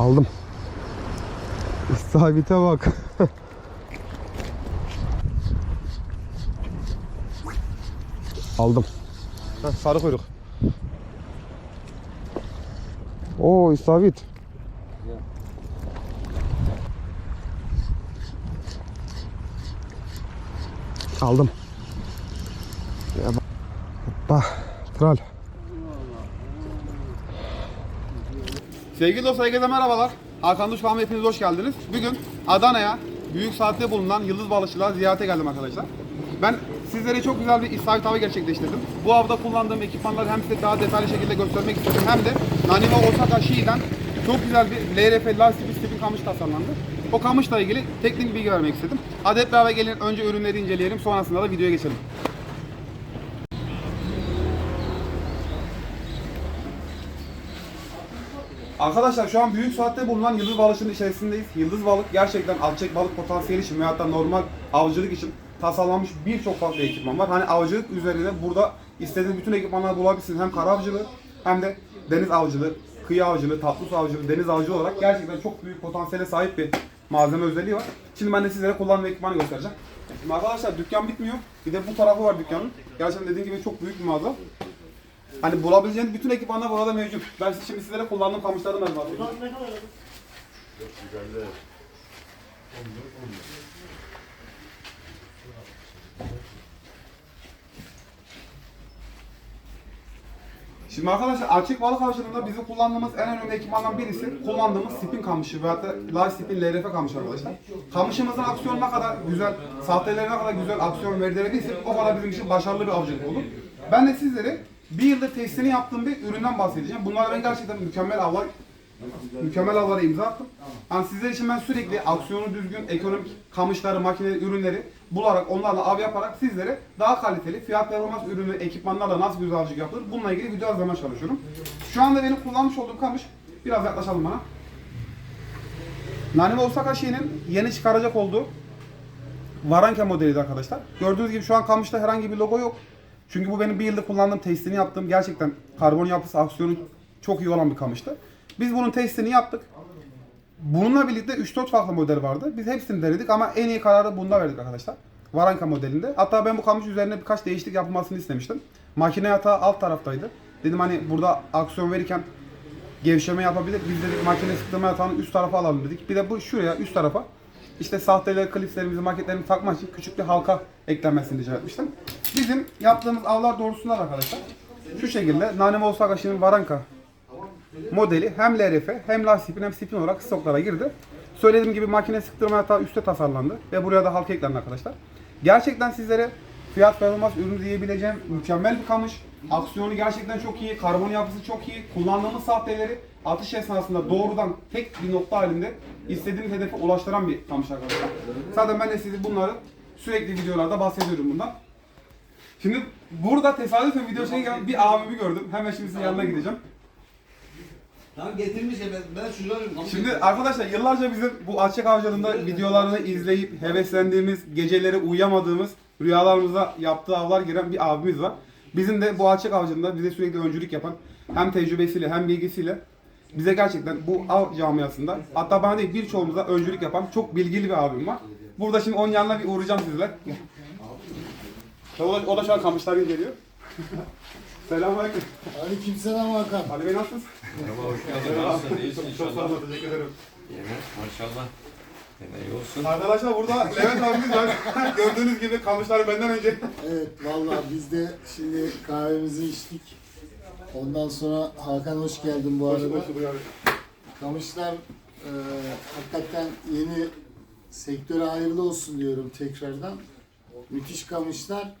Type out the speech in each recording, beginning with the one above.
Aldım. İstavite bak. Aldım. Heh, sarı kuyruk. Oo istavit. Aldım. Ya bak. Hoppa. Kral. Sevgili dostlar herkese merhabalar. Hakan Duş Kahve hepiniz hoş geldiniz. Bugün Adana'ya Büyük Saat'te bulunan Yıldız Balıkçılar ziyarete geldim arkadaşlar. Ben sizlere çok güzel bir istavrit avı gerçekleştirdim. Bu avda kullandığım ekipmanları hem size daha detaylı şekilde göstermek istedim hem de Naniva Osaka Shii'den çok güzel bir LRF lastik stipin kamış tasarlandı. O kamışla ilgili teknik bilgi vermek istedim. Hadi hep beraber gelin önce ürünleri inceleyelim sonrasında da videoya geçelim. Arkadaşlar şu an büyük saatte bulunan Yıldız Balıkçı'nın içerisindeyiz. Yıldız Balık gerçekten alçak balık potansiyeli için veyahut da normal avcılık için tasarlanmış birçok farklı ekipman var. Hani avcılık üzerine burada istediğiniz bütün ekipmanları bulabilirsiniz. Hem kara avcılığı hem de deniz avcılığı, kıyı avcılığı, tatlı su avcılığı, deniz avcılığı olarak gerçekten çok büyük potansiyele sahip bir malzeme özelliği var. Şimdi ben de sizlere kullanma ekipmanı göstereceğim. Şimdi arkadaşlar dükkan bitmiyor. Bir de bu tarafı var dükkanın. Gerçekten dediğim gibi çok büyük bir mağaza. Hani bulabileceğiniz bütün ekipmanlar burada mevcut. Ben şimdi sizlere kullandığım kamışlardan ben bahsedeyim. Şimdi arkadaşlar açık balık avcılığında bizim kullandığımız en önemli ekipmandan birisi kullandığımız spin kamışı veyahut da live spin LRF kamışı arkadaşlar. Kamışımızın aksiyonu ne kadar güzel, sahteleri ne kadar güzel aksiyon verdirebilirsek o kadar bizim için başarılı bir avcılık olur. Ben de sizlere bir yıldır testini yaptığım bir üründen bahsedeceğim. Bunlarla ben gerçekten mükemmel avlar mükemmel avlara imza attım. Yani sizler için ben sürekli aksiyonu düzgün, ekonomik kamışları, makineleri, ürünleri bularak, onlarla av yaparak sizlere daha kaliteli, fiyat performans ürünü, ekipmanlarla nasıl güzel avcılık yapılır bununla ilgili video hazırlamaya çalışıyorum. Şu anda benim kullanmış olduğum kamış, biraz yaklaşalım bana. Naniva Osaka Shii'nin yeni çıkaracak olduğu Varanka modeliydi arkadaşlar. Gördüğünüz gibi şu an kamışta herhangi bir logo yok. Çünkü bu benim bir yıldır kullandığım testini yaptığım gerçekten karbon yapısı, aksiyonu çok iyi olan bir kamıştı. Biz bunun testini yaptık. Bununla birlikte 3-4 farklı model vardı. Biz hepsini denedik ama en iyi kararı bunda verdik arkadaşlar. Varanka modelinde. Hatta ben bu kamış üzerine birkaç değişiklik yapılmasını istemiştim. Makine yatağı alt taraftaydı. Dedim hani burada aksiyon verirken gevşeme yapabilir. Biz dedik makine sıktırma yatağını üst tarafa alalım dedik. Bir de bu şuraya üst tarafa işte sahteleri, klipslerimizi, maketlerimizi takmak için küçük bir halka eklenmesini rica etmiştim. Bizim yaptığımız avlar doğrultusunda da arkadaşlar şu şekilde Osaka Shi'nin Varanka modeli hem LRF hem lastik hem spin olarak stoklara girdi. Söylediğim gibi makine sıktırma yatağı üstte tasarlandı ve buraya da halka eklendi arkadaşlar. Gerçekten sizlere fiyat performans ürünü diyebileceğim mükemmel bir kamış. Aksiyonu gerçekten çok iyi, karbon yapısı çok iyi. Kullandığımız sahteleri atış esnasında doğrudan tek bir nokta halinde istediğiniz hedefe ulaştıran bir kamış arkadaşlar. Zaten ben de size bunları sürekli videolarda bahsediyorum bundan. Şimdi burada tesadüfen video çekerken bir abimi gördüm. Hemen şimdi sizin yanına gideceğim. Tamam getirmiş ya ben. Tamam, Şimdi arkadaşlar yıllarca bizim bu açık avcılığında videolarını izleyip heveslendiğimiz, geceleri uyuyamadığımız, rüyalarımıza yaptığı avlar giren bir abimiz var. Bizim de bu açık avcılığında bize sürekli öncülük yapan hem tecrübesiyle hem bilgisiyle bize gerçekten bu av camiasında hatta bana değil birçoğumuza öncülük yapan çok bilgili bir abim var. Burada şimdi onun yanına bir uğrayacağım sizler. O da, o da şu an kamışlar geliyor. Selamünaleyküm. Aleykümselam Hakan. Ali Bey nasılsınız? Merhaba, hoş geldin. Nasılsın? İyisin Çok sağ inşallah. olun, teşekkür ederim. Yine maşallah. İyi olsun. Arkadaşlar burada Levent abimiz var. Gördüğünüz gibi kamışlar benden önce. Evet vallahi biz de şimdi kahvemizi içtik. Ondan sonra Hakan hoş geldin bu arada. Kamışlar e, hakikaten yeni sektöre hayırlı olsun diyorum tekrardan. Müthiş kamışlar.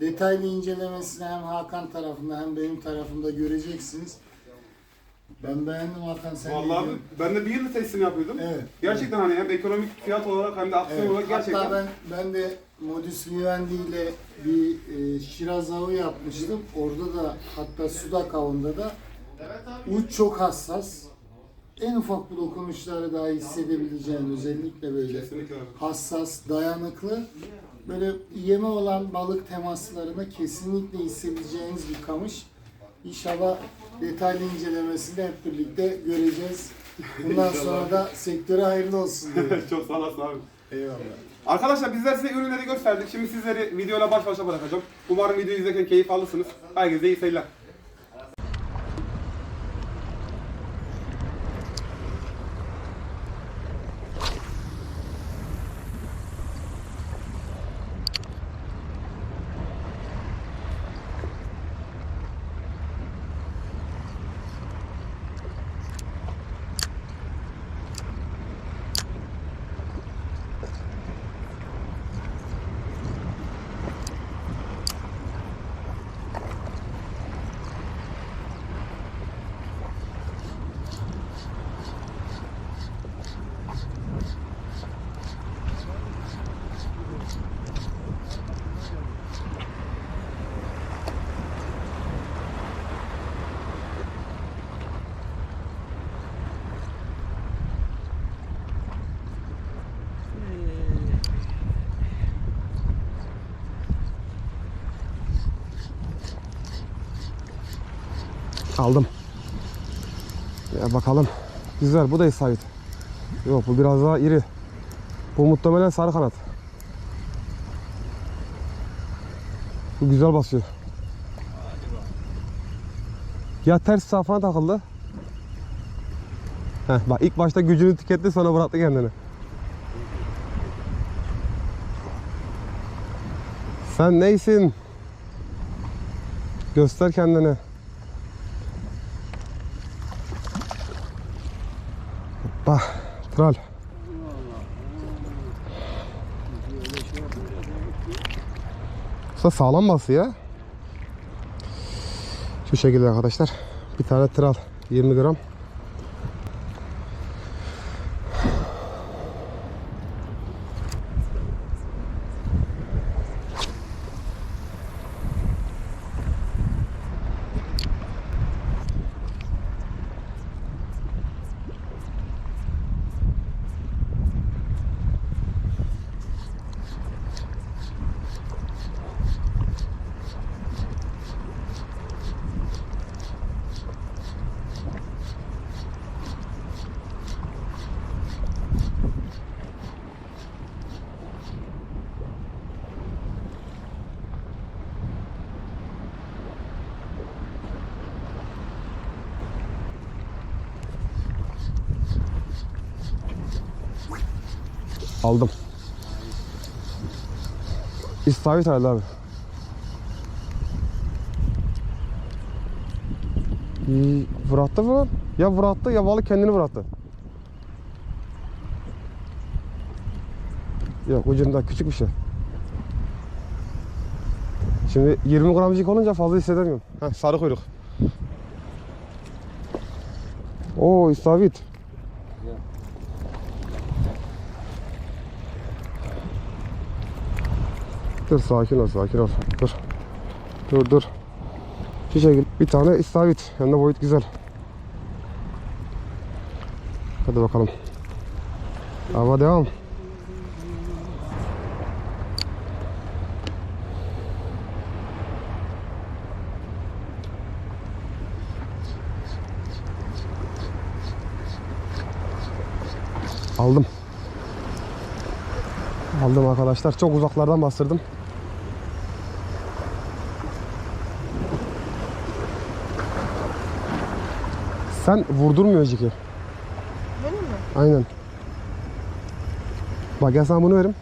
Detaylı incelemesini hem Hakan tarafında hem benim tarafımda göreceksiniz. Ben beğendim Hakan sen Vallahi diyorsun? ben de bir yıldır testini yapıyordum. Evet. Gerçekten hani hem ekonomik fiyat olarak hem de aksiyon Evet. olarak gerçekten. Hatta ben ben de Modus Vivendi ile bir e, Şiraz avı yapmıştım. Orada da hatta Sudak avında da uç çok hassas. En ufak bir dokunuşları daha hissedebileceğin özellikle böyle Kesinlikle hassas, dayanıklı böyle yeme olan balık temaslarını kesinlikle hissedeceğiniz bir kamış. İnşallah detaylı incelemesini hep birlikte göreceğiz. Bundan sonra da sektöre hayırlı olsun diyorum. Çok sağ olasın abi. Eyvallah. Arkadaşlar bizler size ürünleri gösterdik. Şimdi sizleri videoyla baş başa bırakacağım. Umarım videoyu izlerken keyif alırsınız. Herkese iyi seyirler. Aldım. Ya bakalım. Güzel. Bu da isabet. Yok bu biraz daha iri. Bu muhtemelen sarı kanat. Bu güzel basıyor. Ya ters safına takıldı. Heh, bak ilk başta gücünü tüketti sonra bıraktı kendini. Sen neysin? Göster kendini. Hoppa. Kral. Usta sağlam bası ya. Şu şekilde arkadaşlar. Bir tane tral 20 gram. Aldım. İstavrit herhalde abi. İyi, Vurattı mı? Ya vurattı ya balık kendini vurattı. Yok ucunda küçük bir şey. Şimdi 20 gramcık olunca fazla hissedemiyorum. Heh, sarı kuyruk. Oo istavrit. Dur sakin ol sakin ol. Dur. Dur dur. Şu şekilde bir tane istavrit. Hem de boyut güzel. Hadi bakalım. Hava devam. Aldım. Aldım arkadaşlar. Çok uzaklardan bastırdım. Sen vurdurmuyor Ciki. Benim mi? Aynen. Bak gel sana bunu verim.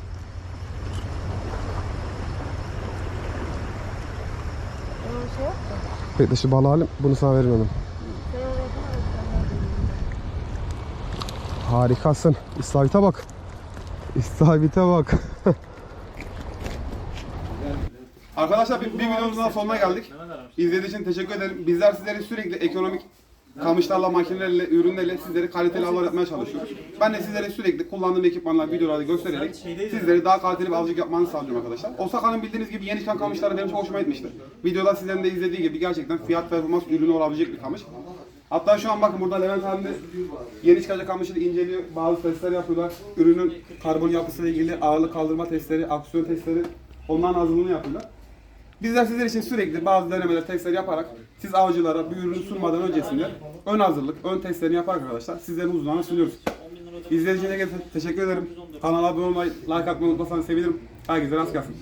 Öyle şey. Bekle şu balığı alayım. Bunu sana veririm hemen. Harikasın. İstavrit'e bak. İstavrit'e bak. Arkadaşlar bir, bir videomuzun daha sonuna geldik. İzlediğiniz için teşekkür ederim. Bizler sizlere sürekli ekonomik kamışlarla, makinelerle, ürünlerle sizleri kaliteli avlar yapmaya çalışıyoruz. Ben de sizlere sürekli kullandığım ekipmanlar, videoları göstererek sizleri daha kaliteli bir avcılık yapmanızı sağlıyorum arkadaşlar. Osaka'nın bildiğiniz gibi yeni çıkan kamışları benim çok hoşuma gitmişti. Videoda sizlerin de izlediği gibi gerçekten fiyat performans ürünü olabilecek bir kamış. Hatta şu an bakın burada Levent abi yeni çıkacak kamışı da inceliyor. Bazı testler yapıyorlar. Ürünün karbon yapısıyla ilgili ağırlık kaldırma testleri, aksiyon testleri onların hazırlığını yapıyorlar. Bizler sizler için sürekli bazı denemeler, testler yaparak siz avcılara bir ürünü sunmadan öncesinde ön hazırlık, ön testlerini yaparak arkadaşlar sizlerin huzuruna sunuyoruz. De teşekkür ederim. Kanala abone olmayı, like atmayı unutmasanız sevinirim. Herkese rast gelsin.